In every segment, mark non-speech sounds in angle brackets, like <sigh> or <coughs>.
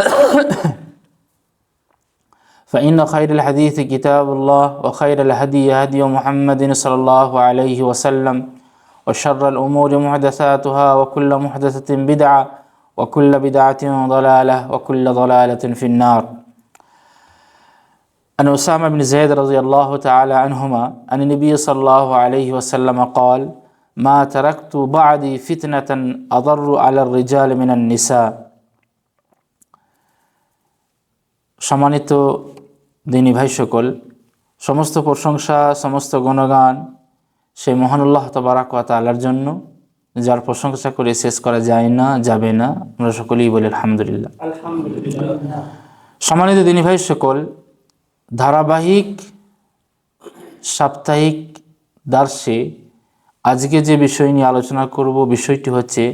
<coughs> فإن خير الحديث كتاب الله وخير الهدي هدي محمد صلى الله عليه وسلم وشر الأمور محدثاتها وكل محدثة بدعة وكل بدعة ضلالة وكل ضلالة في النار. عن أسامة بن زيد رضي الله تعالى عنهما أن النبي صلى الله عليه وسلم قال ما تركت بعدي فتنة أضر على الرجال من النساء. সম্মানিত দিনী ভাই সকল সমস্ত প্রশংসা সমস্ত গুণগান সেই মহানুল্লাহ তবারাক তালার জন্য যার প্রশংসা করে শেষ করা যায় না যাবে না আমরা সকলেই বলি আলহামদুলিল্লাহ। সম্মানিত দিনী ভাই সকল ধারাবাহিক সাপ্তাহিক দার্সে আজকে যে বিষয় নিয়ে আলোচনা করব বিষয়টি হচ্ছে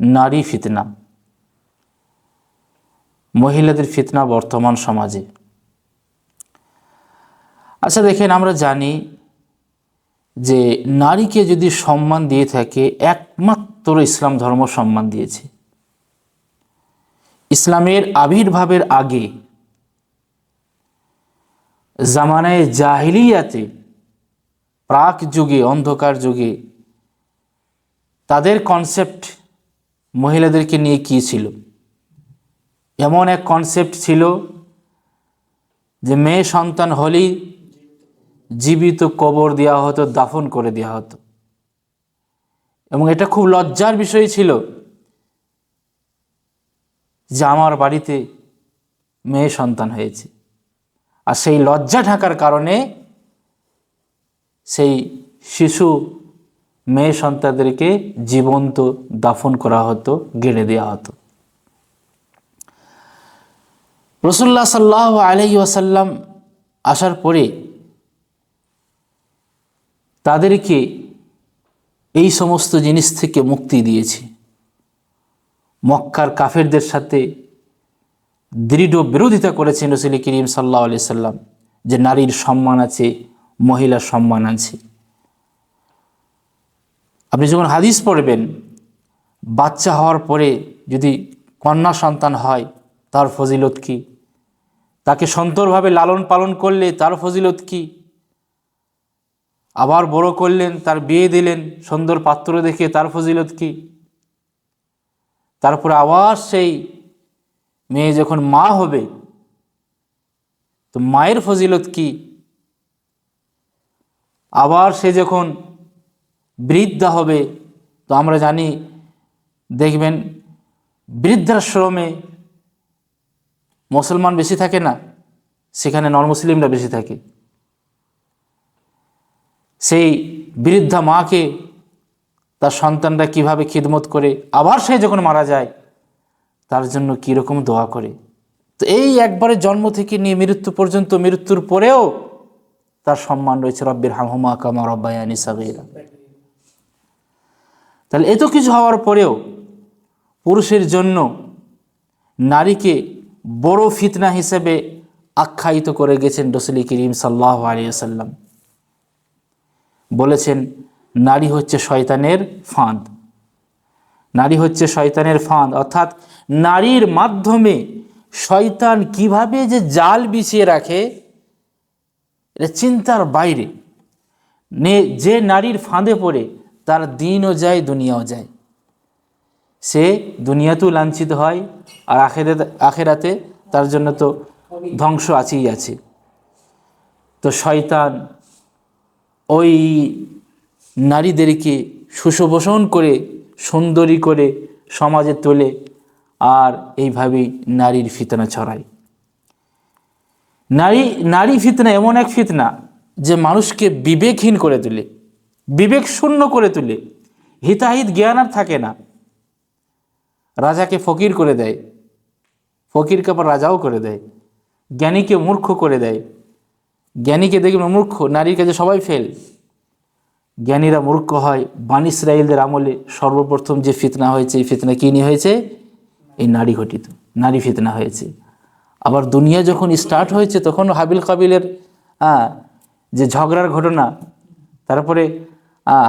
নারী ফিতনা। মহিলাদের ফিতনা বর্তমান সমাজে। আচ্ছা দেখেন, আমরা জানি যে নারীকে যদি সম্মান দিয়ে থাকে, একমাত্র ইসলাম ধর্ম সম্মান দিয়েছে। ইসলামের আবির্ভাবের আগে জামানায় জাহিলিয়াতে, প্রাক যুগে, অন্ধকার যুগে তাদের কনসেপ্ট মহিলাদেরকে নিয়ে কী ছিল? এমন এক কনসেপ্ট ছিল যে মেয়ে সন্তান হলেই জীবিত কবর দেওয়া হতো, দাফন করে দেওয়া হতো। এবং এটা খুব লজ্জার বিষয় ছিল যে আমার বাড়িতে মেয়ে সন্তান হয়েছে। আর সেই লজ্জা ঢাকার কারণে সেই শিশু মেয়ে সন্তানদেরকে জীবন্ত দাফন করা হতো, গেড়ে দেওয়া হতো। রসুল্লাহ সাল্লাহ আলহি ওয়াসাল্লাম আসার পরে তাদেরকে এই সমস্ত জিনিস থেকে মুক্তি দিয়েছে। মক্কার কাফেরদের সাথে দৃঢ় বিরোধিতা করেছেন রসুল করিম সাল্লাহ আলি সাল্লাম যে নারীর সম্মান আছে, মহিলার সম্মান আছে। আপনি যখন হাদিস পড়বেন, বাচ্চা হওয়ার পরে যদি কন্যা সন্তান হয়, তার ফজিলত কি? তাকে সন্তরভাবে লালন পালন করলে তার ফজিলত কি? আবার বড় করলেন, তার বিয়ে দিলেন, সুন্দর পাত্র দেখে তার ফজিলত কি? তারপরে আবার সেই মেয়ে যখন মা হবে, তো মায়ের ফজিলত কি? আবার সে যখন বৃদ্ধা হবে, তো আমরা জানি, দেখবেন বৃদ্ধাশ্রমে মুসলমান বেশি থাকে না, সেখানে নন মুসলিমরা বেশি থাকে। সেই বৃদ্ধা মাকে, তার সন্তানরা কীভাবে খিদমত করে, আবার সে যখন মারা যায়, তার জন্য কীরকম দোয়া করে। তো এই একবারে জন্ম থেকে নিয়ে মৃত্যু পর্যন্ত, মৃত্যুর পরেও তার সম্মান রয়েছে রব্বির হামহুমা কামা রব্বায়ানি সাগিরা। তাহলে এত কিছু হওয়ার পরেও পুরুষের জন্য নারীকে বড় ফিতনা হিসেবে আখ্যায়িত করে গেছেন রসুল করিম সাল্লাহ আলিয়াল্লাম বলেছেন, নারী হচ্ছে শয়তানের ফাঁদ। নারী হচ্ছে শয়তানের ফাঁদ। অর্থাৎ নারীর মাধ্যমে শয়তান কীভাবে যে জাল বিছিয়ে রাখে, এটা চিন্তার বাইরে। নে, যে নারীর ফাঁদে পড়ে, তার দিনও যায়, দুনিয়াও যায়। সে দুনিয়াতেও লাঞ্ছিত হয় আর আখেরে আখেরাতে তার জন্য তো ধ্বংস আছেই আছে। তো শয়তান ওই নারীদেরকে সুশোভূষণ করে, সুন্দরী করে সমাজে তোলে আর এইভাবেই নারীর ফিতনা ছড়ায়। নারী নারী ফিতনা এমন এক ফিতনা যে মানুষকে বিবেকহীন করে তোলে, বিবেক শূন্য করে তোলে। হিতাহিত জ্ঞান আর থাকে না। রাজাকে ফকির করে দেয়। ফকিরকে আবার রাজাও করে দেয়। জ্ঞানীকে মূর্খ করে দেয়। জ্ঞানীকে দেখবেন মূর্খ, নারীর কাছে সবাই ফেল। জ্ঞানীরা মূর্খ হয়। বান ইসরায়েলদের আমলে সর্বপ্রথম যে ফিতনা হয়েছে, এই ফিতনা কী নিয়ে হয়েছে? এই নারী ঘটিত, নারী ফিতনা হয়েছে। আবার দুনিয়া যখন স্টার্ট হয়েছে তখন হাবিল কাবিলের যে ঝগড়ার ঘটনা, তারপরে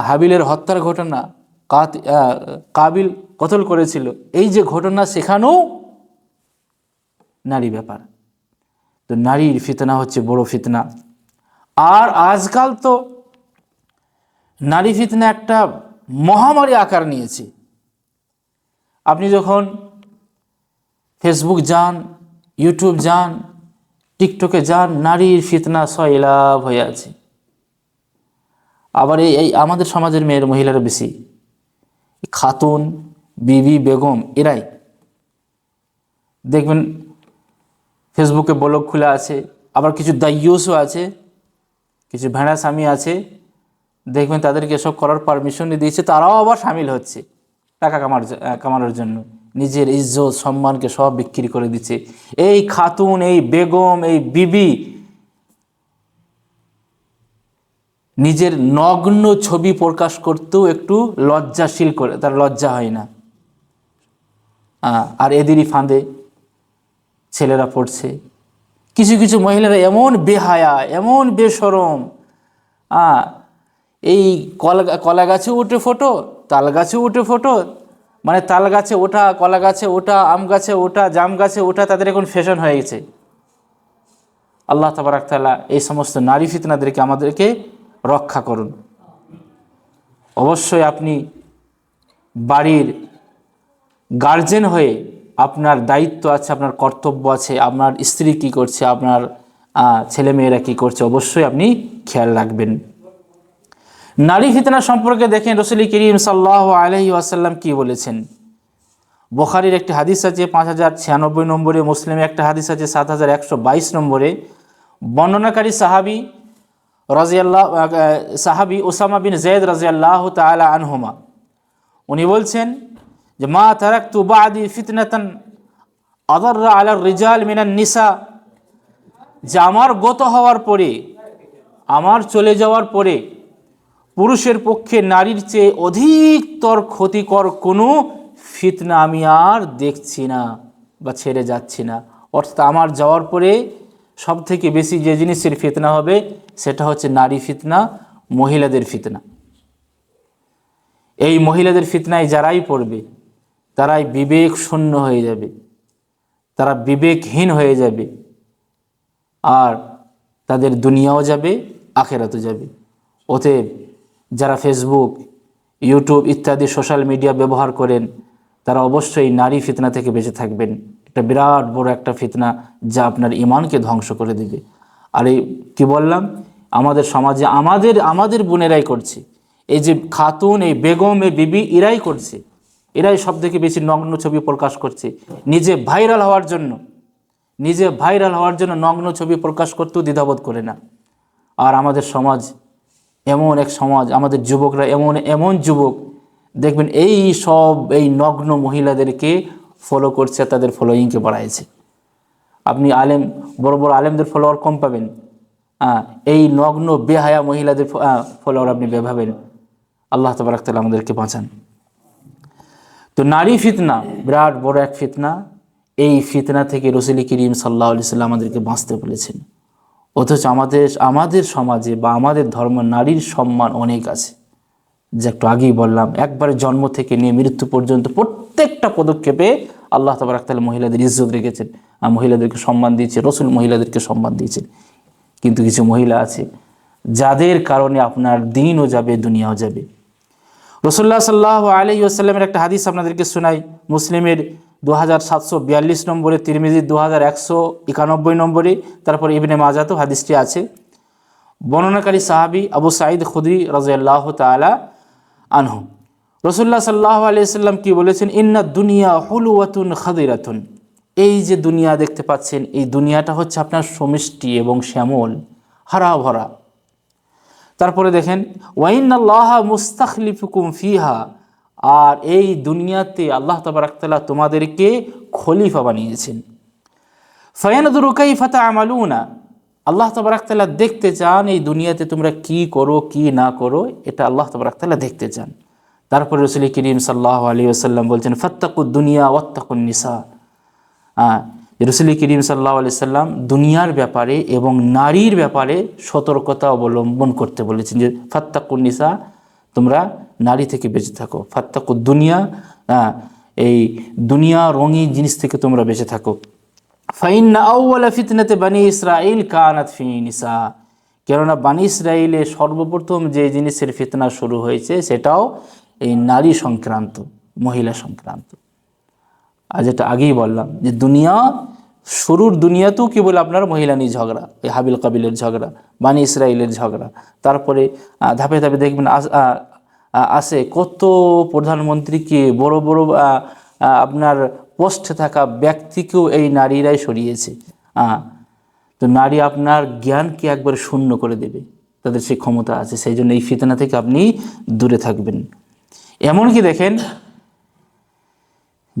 হাবিলের হত্যার ঘটনা, কাত কাবিল কতল করেছিল? এই যে ঘটনা সেখানেও নারী ব্যাপার। তো নারীর ফিতনা হচ্ছে বড় ফিতনা। আর আজকাল তো নারী ফিতনা একটা মহামারী আকার নিয়েছে। আপনি যখন ফেসবুক যান ইউটিউব যান টিকটকে যান, নারীর ফিতনা সয়লাভ হয়ে আছে। আবার এই আমাদের সমাজের মেয়ের মহিলারা বেশি। খাতুন বিবি, বেগম এরাই। দেখবেন ফেসবুকে ব্লগ খোলা আছে, আবার কিছু দায়ুসও আছে, কিছু ভেড়া স্বামী আছে। দেখবেন তাদেরকে এসব করার পারমিশন দিয়েছে, তারাও আবার সামিল হচ্ছে টাকা কামার কামানোর জন্য। নিজের ইজ্জত, সম্মানকে সব বিক্রি করে দিচ্ছে। এই খাতুন, এই বেগম, এই বিবি, নিজের নগ্ন ছবি প্রকাশ করতেও একটু লজ্জাশীল করে, তার লজ্জা হয় না। আর এদেরই ফাঁদে ছেলেরা পড়ছে। কিছু কিছু মহিলারা এমন বেহায়া, এমন বেসরম এই কলা কলা গাছে উঠে ফোটো তাল গাছে উঠে ফোটো মানে তাল গাছে ওঠা কলা গাছে ওঠা আম গাছে ওঠা জাম গাছে ওঠা, তাদের এখন ফ্যাশন হয়ে গেছে। আল্লাহ তাবারাক তাআলা এই সমস্ত নারী ফিতনাদেরকে আমাদেরকে রক্ষা করুন। অবশ্যই আপনি বাড়ির গার্জেন হয়ে আপনার দায়িত্ব আছে আপনার কর্তব্য আছে আপনার স্ত্রী কি করছে আপনার আহ, ছেলেমেয়েরা কি করছে অবশ্যই আপনি খেয়াল রাখবেন। নারী ফিতনা সম্পর্কে দেখেন রসুল করিম সাল্লাহ আলহি আসাল্লাম কি বলেছেন? বোখারির একটি হাদিস আছে পাঁচ হাজার ছিয়ানব্বই নম্বরে মুসলিমের একটা হাদিস আছে সাত হাজার একশো বাইশ নম্বরে। বর্ণনাকারী সাহাবি রাজিয়াল্লাহ সাহাবি ওসামা বিন জৈদ রাজিয়াল্লাহ তালা আনহুমা উনি বলছেন যে মা তারাক্তু বাদি ফিতনাতন আদর আলার রিজাল মিনান নিসা, যে আমার গত হওয়ার পরে, আমার চলে যাওয়ার পরে পুরুষের পক্ষে নারীর চেয়ে অধিকতর ক্ষতিকর কোনো ফিতনা আমি আর দেখছি না বা ছেড়ে যাচ্ছি না। অর্থাৎ আমার যাওয়ার পরে সব থেকে বেশি যে জিনিসের ফিতনা হবে, সেটা হচ্ছে নারী ফিতনা, মহিলাদের ফিতনা। এই মহিলাদের ফিতনায় যারাই পড়বে তারাই বিবেক শূন্য হয়ে যাবে। তারা বিবেকহীন হয়ে যাবে। আর তাদের দুনিয়াও যাবে, আখেরাতও যাবে। অতএব যারা ফেসবুক ইউটিউব ইত্যাদি সোশ্যাল মিডিয়া ব্যবহার করেন, তারা অবশ্যই নারী ফিতনা থেকে বেঁচে থাকবেন। একটা বিরাট বড় একটা ফিতনা যা আপনার ইমানকে ধ্বংস করে দেবে। আর এই কী বললাম? আমাদের সমাজে আমাদের আমাদের বোনেরাই করছে। এই যে খাতুন, এই বেগম, এই বিবি, এরাই করছে। এরাই সব থেকে বেশি নগ্ন ছবি প্রকাশ করছে। নিজে ভাইরাল হওয়ার জন্য, নিজে ভাইরাল হওয়ার জন্য নগ্ন ছবি প্রকাশ করতেও দ্বিধাবোধ করে না। আর আমাদের সমাজ এমন এক সমাজ, আমাদের যুবকরা এমন এমন যুবক, দেখবেন এই সব, এই নগ্ন মহিলাদেরকে ফলো করছে, তাদের ফলোয়িংকে বাড়াইছে। আপনি আলেম, বড় বড় আলেমদের ফলোয়ার কম পাবেন। এই নগ্ন, বেহায়া মহিলাদের ফলোয়ার আপনি বেভাবেন। আল্লাহ তবরাক তালা আমাদেরকে বাঁচান। তো নারী ফিতনা, বিরাট বড় এক ফিতনা। এই ফিতনা থেকে রসুলি করিম সাল্লাহ আলি সাল্লাম আমাদেরকে বাঁচতে বলেছেন। অথচ আমাদের আমাদের সমাজে বা আমাদের ধর্ম নারীর সম্মান অনেক আছে। যে একটু আগেই বললাম, একবারে জন্ম থেকে নিয়ে মৃত্যু পর্যন্ত প্রত্যেকটা পদক্ষেপে আল্লাহ তাবারাক তাআলা মহিলাদের ইজ্জত রেখেছেন। আর মহিলাদেরকে সম্মান দিয়েছে, রসুল মহিলাদেরকে সম্মান দিয়েছেন। কিন্তু কিছু মহিলা আছে, যাদের কারণে আপনার দিনও যাবে, দুনিয়াও যাবে। রসুল্লাহ সাল্লাহ আলহি আসাল্লামের একটা হাদিস আপনাদেরকে শোনাই, মুসলিমের দু হাজার সাতশো বিয়াল্লিশ নম্বরে, তিরমিজির দু হাজার একশো একানব্বই নম্বরে, তারপর ইবনে মাজাতো হাদিসটি আছে। বর্ণনাকারী সাহাবি আবু সাঈদ খুদরি রাজিয়াল্লাহ তালা আনহু। রসুল্লাহ সাল্লাহ আলিয়াল্লাম কি বলেছেন? ইন্না দুনিয়া হুলুয়াতুন খাদিরাতুন। এই যে দুনিয়া দেখতে পাচ্ছেন, এই দুনিয়াটা হচ্ছে আপনার সমিষ্টি এবং শ্যামল হারা ভরা তারপরে দেখেন ওয়াইনাল্লাহ মুস্তাখলিফুকুম ফিহা আর এই দুনিয়াতে আল্লাহ তাবারাকতাল্লাহ তোমাদেরকে খলিফা বানিয়েছেন। ফয়ানদুরুকাই ফাতা আমালুনা আল্লাহ তবরাকতাল্লাহ দেখতে চান এই দুনিয়াতে তোমরা কি করো, কি না করো, এটা আল্লাহ তবরাকতাল্লাহ দেখতে চান। তারপরে রসুল করিম সাল্লাহ আলী আসাল্লাম বলছেন ফত্তাকু দুনিয়া ওত্তাকুন নিসা রসুল করিম সাল্লাহ সাল্লাম দুনিয়ার ব্যাপারে এবং নারীর ব্যাপারে সতর্কতা অবলম্বন করতে বলেছেন যে, ফাত্তাকুন নিসা, তোমরা নারী থেকে বেঁচে থাকো। ফাত্তাকু দুনিয়া এই দুনিয়া রঙিন জিনিস থেকে তোমরা বেঁচে থাকো। ফাইন্না ফিতনাতে বানি ইসরাইল কানাত ফি নিসা। কেননা বানি ইসরাইলে সর্বপ্রথম যে জিনিসের ফিতনা শুরু হয়েছে, সেটাও এই নারী সংক্রান্ত, মহিলা সংক্রান্ত। আর যেটা আগেই বললাম যে দুনিয়া, শুরুর দুনিয়াতেও কি বলে আপনার মহিলা নিয়ে ঝগড়া এই হাবিল কাবিলের ঝগড়া, বানি ইসরায়েলের ঝগড়া। তারপরে ধাপে ধাপে দেখবেন আস- কত প্রধানমন্ত্রীকে বড় বড় আপনার পোস্টে থাকা ব্যক্তিকেও এই নারীরাই সরিয়েছে। তো নারী আপনার জ্ঞানকে একবার শূন্য করে দেবে। তাদের সেই ক্ষমতা আছে, সেই জন্য এই ফিতনা থেকে আপনি দূরে থাকবেন। এমনকি দেখেন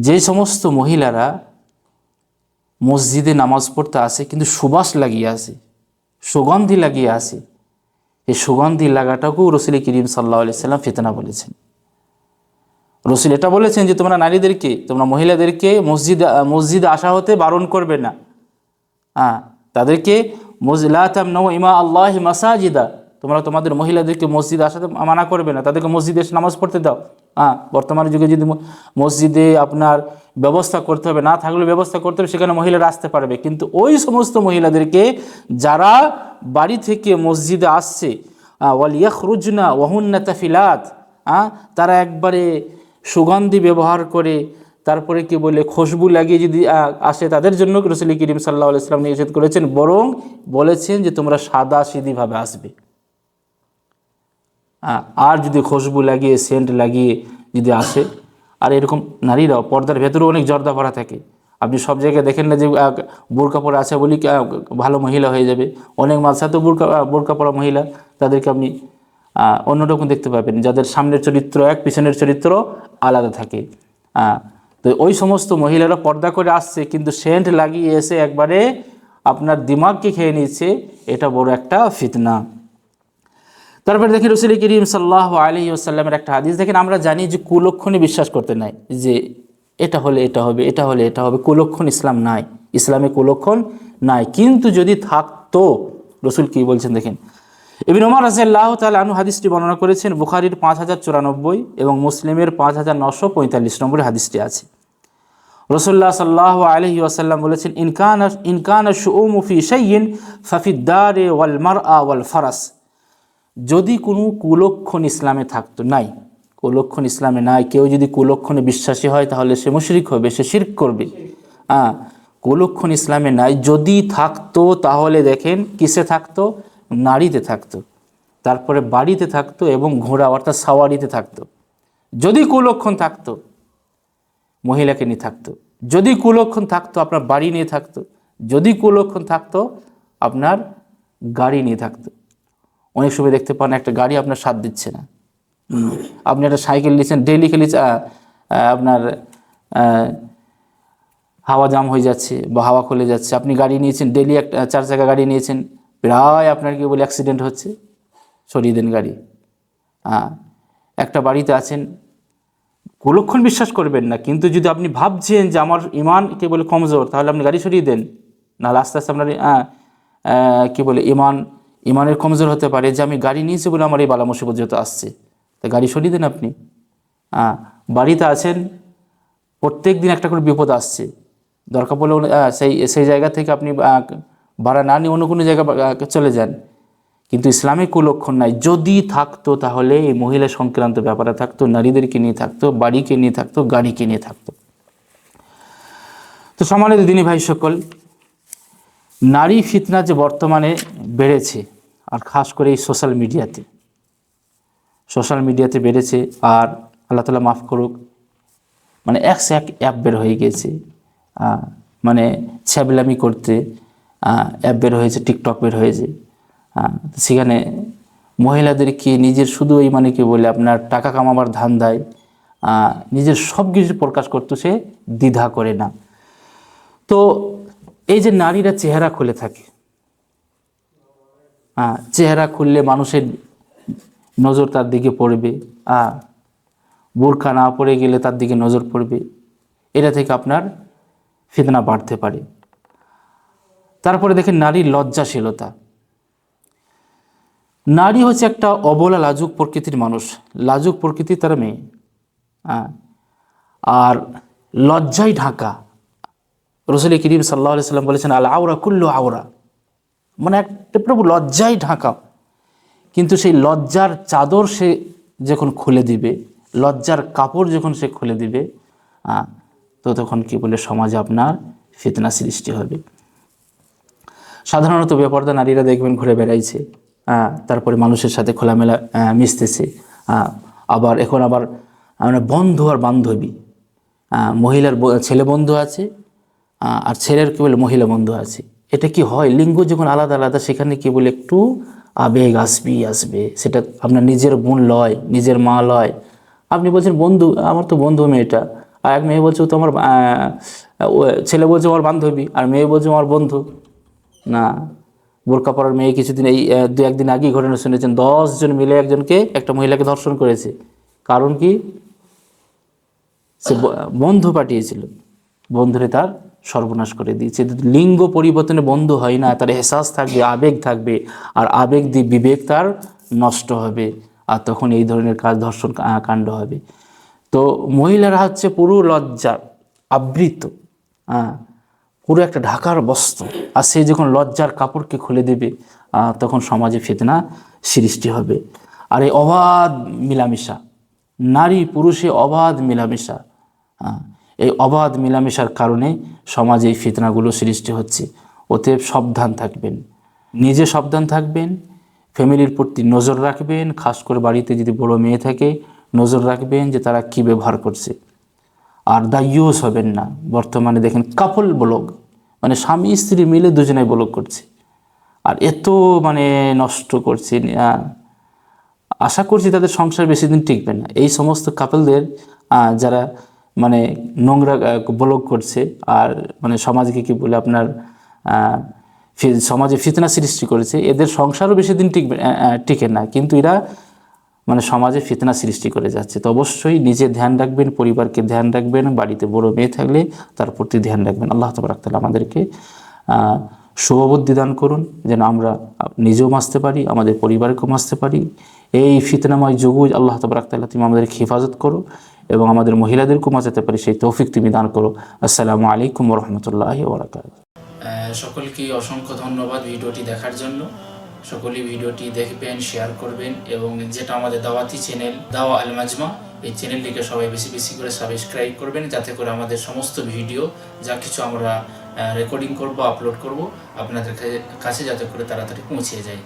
যে সমস্ত মহিলারা মসজিদে নামাজ পড়তে আসে, কিন্তু সুবাস লাগিয়ে আসে, সুগন্ধি লাগিয়ে আসে, এই সুগন্ধি লাগাটাকেও রসুল করিম সাল্লাহ সাল্লাম ফিতনা বলেছেন। রসুল এটা বলেছেন যে, তোমরা নারীদেরকে, তোমরা মহিলাদেরকে মসজিদে মসজিদে আসা হতে বারণ করবে না। হ্যাঁ তাদেরকে মজলাতাম ইমা আল্লাহ মাসাজিদা। তোমরা তোমাদের মহিলাদেরকে মসজিদে আসাতে মানা করবে না। তাদেরকে মসজিদে এসে নামাজ পড়তে দাও। হ্যাঁ বর্তমান যুগে যদি মসজিদে আপনার ব্যবস্থা করতে হবে, না থাকলে ব্যবস্থা করতে হবে, সেখানে মহিলারা আসতে পারবে। কিন্তু ওই সমস্ত মহিলাদেরকে যারা বাড়ি থেকে মসজিদে আসছে ওয়ালিয়াখরুজনা ওয়াহুন্না তাফিলাত হ্যাঁ তারা একবারে সুগন্ধি ব্যবহার করে, তারপরে কি বলে, খুশবু লাগিয়ে যদি আসে, তাদের জন্য রসুল করিম সাল্লাহ ইসলাম নিষেধ করেছেন। বরং বলেছেন যে তোমরা সাদা সিধিভাবে আসবে। আর যদি খুশবু লাগিয়ে সেন্ট লাগিয়ে যদি আসে আর এরকম নারীরাও পর্দার ভেতরেও অনেক জর্দা ভরা থাকে। আপনি সব জায়গায় দেখেন না যে বোরকা পরা আছে বলি ভালো মহিলা হয়ে যাবে। অনেক মাঝসাতেও বোরকা আহ, বোরকা পরা মহিলা তাদেরকে আপনি আহ, অন্যরকম দেখতে পাবেন। যাদের সামনের চরিত্র এক পিছনের চরিত্র আলাদা থাকে। তো ওই সমস্ত মহিলারা পর্দা করে আসছে কিন্তু সেন্ট লাগিয়ে এসে একবারে আপনার দিমাগকে খেয়ে নিচ্ছে এটা বড় একটা ফিতনা। তারপরে দেখেন রসুল করিম সাল্লাহ আলী আসাল্লামের একটা হাদিস। দেখেন আমরা জানি যে কুলক্ষণে বিশ্বাস করতে নাই, যে এটা হলে এটা হবে, এটা হলে এটা হবে। কুলক্ষণ ইসলাম নাই, ইসলামে কুলক্ষণ নাই। কিন্তু যদি থাকতো, রসুল কি বলছেন দেখেন? এবিন ওমর রাজিয়াল্লাহ তাআলা আনু হাদিসটি বর্ণনা করেছেন, বুখারির পাঁচ হাজার চুরানব্বই এবং মুসলিমের পাঁচ হাজার নশো পঁয়তাল্লিশ নম্বরের হাদিসটি আছে। রসুল্লাহ সাল্লাহ আলহি আসাল্লাম বলেছেন ইনকান ইনকান শুমুফি শাইন ফাফিদ্দারে ওয়াল মার ওয়াল ফারাস। যদি কোনো কুলক্ষণ ইসলামে থাকতো, নাই, কুলক্ষণ ইসলামে নাই, কেউ যদি কুলক্ষণে বিশ্বাসী হয় তাহলে সে মুশরিক হবে, সে শিরক করবে। হ্যাঁ কুলক্ষণ ইসলামে নাই, যদি থাকতো তাহলে দেখেন কিসে থাকতো? নারীতে থাকতো, তারপরে বাড়িতে থাকতো এবং ঘোড়া অর্থাৎ সাওয়ারিতে থাকতো। যদি কুলক্ষণ থাকতো মহিলাকে নিয়ে থাকতো, যদি কুলক্ষণ থাকতো, আপনার বাড়ি নিয়ে থাকতো, যদি কুলক্ষণ থাকতো, আপনার গাড়ি নিয়ে থাকতো। অনেক সময় দেখতে পান একটা গাড়ি আপনার সাথ দিচ্ছে না। আপনি একটা সাইকেল নিয়েছেন ডেলি খেলে আপনার হাওয়া জাম হয়ে যাচ্ছে বা হাওয়া খুলে যাচ্ছে। আপনি গাড়ি নিয়েছেন ডেলি একটা চার চাকা গাড়ি নিয়েছেন প্রায় আপনার কি বলে অ্যাক্সিডেন্ট হচ্ছে? সরিয়ে দেন গাড়ি। হ্যাঁ একটা বাড়িতে আছেন কুলক্ষণ বিশ্বাস করবেন না কিন্তু যদি আপনি ভাবছেন যে আমার ইমান কে বলে কমজোর তাহলে আপনি গাড়ি সরিয়ে দেন। নাহলে আস্তে আস্তে আপনার আহ, বলে ইমান ইমানের কমজোর হতে পারে যে আমি গাড়ি নিয়েছি বলে আমার এই বালা মুসিবত যেহেতু আসছে। তা গাড়ি সরিয়ে দেন আপনি। হ্যাঁ বাড়িতে আছেন প্রত্যেক দিন একটা করে বিপদ আসছে। দরকার পড়লে সেই সেই জায়গা থেকে আপনি ভাড়া না নিয়ে অন্য কোনো জায়গা আহ, চলে যান। কিন্তু ইসলামে কুলক্ষণ নাই। যদি থাকতো তাহলে এই মহিলা সংক্রান্ত ব্যাপারে থাকতো নারীদেরকে নিয়ে থাকতো বাড়িকে নিয়ে থাকতো গাড়িকে নিয়ে থাকতো। তো সমানের দিনী ভাই সকল নারী ফিতনা যে বর্তমানে বেড়েছে আর খাস করে এই সোশ্যাল মিডিয়াতে সোশ্যাল মিডিয়াতে বেড়েছে আর আল্লাহ তালা মাফ করুক মানে এক এক অ্যাপ বের হয়ে গেছে মানে ছ্যাবলামি করতে অ্যাপ বের হয়েছে টিকটক বের হয়েছে সেখানে মহিলাদেরকে নিজের শুধু এই মানে কি বলে আপনার টাকা কামাবার ধান্দায় আহ, নিজের সব কিছু প্রকাশ করতে সে দ্বিধা করে না। তো এই যে নারীরা চেহারা খুলে থাকে চেহারা খুললে মানুষের নজর তার দিকে পড়বে। বোরখা না পড়ে গেলে তার দিকে নজর পড়বে। এটা থেকে আপনার ফিতনা বাড়তে পারে। তারপরে দেখেন নারীর লজ্জাশীলতা। নারী হচ্ছে একটা অবলা, লাজুক প্রকৃতির মানুষ। লাজুক প্রকৃতির তার মেয়ে। আর লজ্জায় ঢাকা। রসুল করিম সাল্লাহ সাল্লাম বলেছেন আল আওরা কুল্লু আওরা। মানে একটা প্রভু লজ্জায় ঢাকা। কিন্তু সেই লজ্জার চাদর সে যখন খুলে দিবে, লজ্জার কাপড় যখন সে খুলে দিবে তো তখন কি বলে, সমাজে আপনার ফিতনা সৃষ্টি হবে। সাধারণত বেপর্দা নারীরা দেখবেন ঘুরে বেড়াইছে তারপরে মানুষের সাথে খোলামেলা মিশতেছে আবার এখন আবার মানে বন্ধু আর বান্ধবী মহিলার ছেলে বন্ধু আছে আর ছেলের কি বলে, মহিলা বন্ধু আছে। এটা কি হয়? লিঙ্গ যখন আলাদা আলাদা, সেখানে কি বলে একটু আবেগ আসবেই আসবে। সেটা আপনার নিজের বোন লয়, নিজের মা লয়। আপনি বলছেন, বন্ধু, আমার তো বন্ধু মেয়েটা। আর এক মেয়ে বলছে তো আমার ছেলে বলছে আমার বান্ধবী। আর মেয়ে বলছে আমার বন্ধু। না। বোরকা পরার মেয়ে কিছুদিন এই দু একদিন আগেই ঘটনা শুনেছেন দশজন মিলে একজনকে, একটা মহিলাকে ধর্ষণ করেছে। কারণ কি? সে বন্ধু পাঠিয়েছিল। বন্ধুরে তার সর্বনাশ করে দিয়েছে। লিঙ্গ পরিবর্তনে বন্ধ হয় না তার এহসাস থাকবে আবেগ থাকবে আর আবেগ দিয়ে বিবেক তার নষ্ট হবে আর তখন এই ধরনের কাজ ধর্ষণ কাণ্ড হবে। তো মহিলারা হচ্ছে পুরো লজ্জা আবৃত হ্যাঁ পুরো একটা ঢাকার বস্ত্র। আর সে যখন লজ্জার কাপড়কে খুলে দেবে তখন সমাজে ফেতনা সৃষ্টি হবে। আর এই অবাধ মিলামিশা নারী পুরুষে অবাধ মিলামিশা হ্যাঁ, এই অবাধ মিলামিশার কারণে সমাজে এই ফিতনাগুলো সৃষ্টি হচ্ছে। অতএব সাবধান থাকবেন। নিজে সাবধান থাকবেন। ফ্যামিলির প্রতি নজর রাখবেন। খাস করে বাড়িতে যদি বড় মেয়ে থাকে, নজর রাখবেন যে তারা কি ব্যবহার করছে। আর দায়ুস হবেন না। বর্তমানে দেখেন কাপল ব্লগ মানে স্বামী স্ত্রী মিলে দুজনে ব্লগ করছে। আর এত মানে নষ্ট করছে আশা করছি তাদের সংসার বেশি দিন টিকবে না। এই সমস্ত কাপলদের যারা মানে নোংরা ব্লগ করছে আর মানে সমাজকে কি বলে আপনার সমাজে ফিতনা সৃষ্টি করেছে, এদের সংসারও বেশি দিন টিকবে টিকে না। কিন্তু এরা মানে সমাজে ফিতনা সৃষ্টি করে যাচ্ছে। তো অবশ্যই নিজে ধ্যান রাখবেন, পরিবারকে ধ্যান রাখবেন, বাড়িতে বড় মেয়ে থাকলে তার প্রতি ধ্যান রাখবেন। আল্লাহ তালা আমাদেরকে শুভবুদ্ধি দান করুন, যেন আমরা নিজেও বাঁচতে পারি, আমাদের পরিবারকেও বাঁচতে পারি। এই ফিতনাময় যুগ আল্লাহ তালা তুমি আমাদেরকে হেফাজত করো এবং আমাদের মহিলাদেরকেও বাঁচাতে পারি সেই তৌফিক তুমি দান করো। আসসালামু আলাইকুম রহমতুল্লাহ ওবরাকাত সকলকে অসংখ্য ধন্যবাদ ভিডিওটি দেখার জন্য। সকলেই ভিডিওটি দেখবেন শেয়ার করবেন এবং যেটা আমাদের দাওয়াতি চ্যানেল দাওয়া আল মাজমা, এই চ্যানেলটিকে সবাই বেশি বেশি করে সাবস্ক্রাইব করবেন, যাতে করে আমাদের সমস্ত ভিডিও, যা কিছু আমরা রেকর্ডিং করব আপলোড করব, আপনাদের কাছে যাতে করে তাড়াতাড়ি পৌঁছে যায়।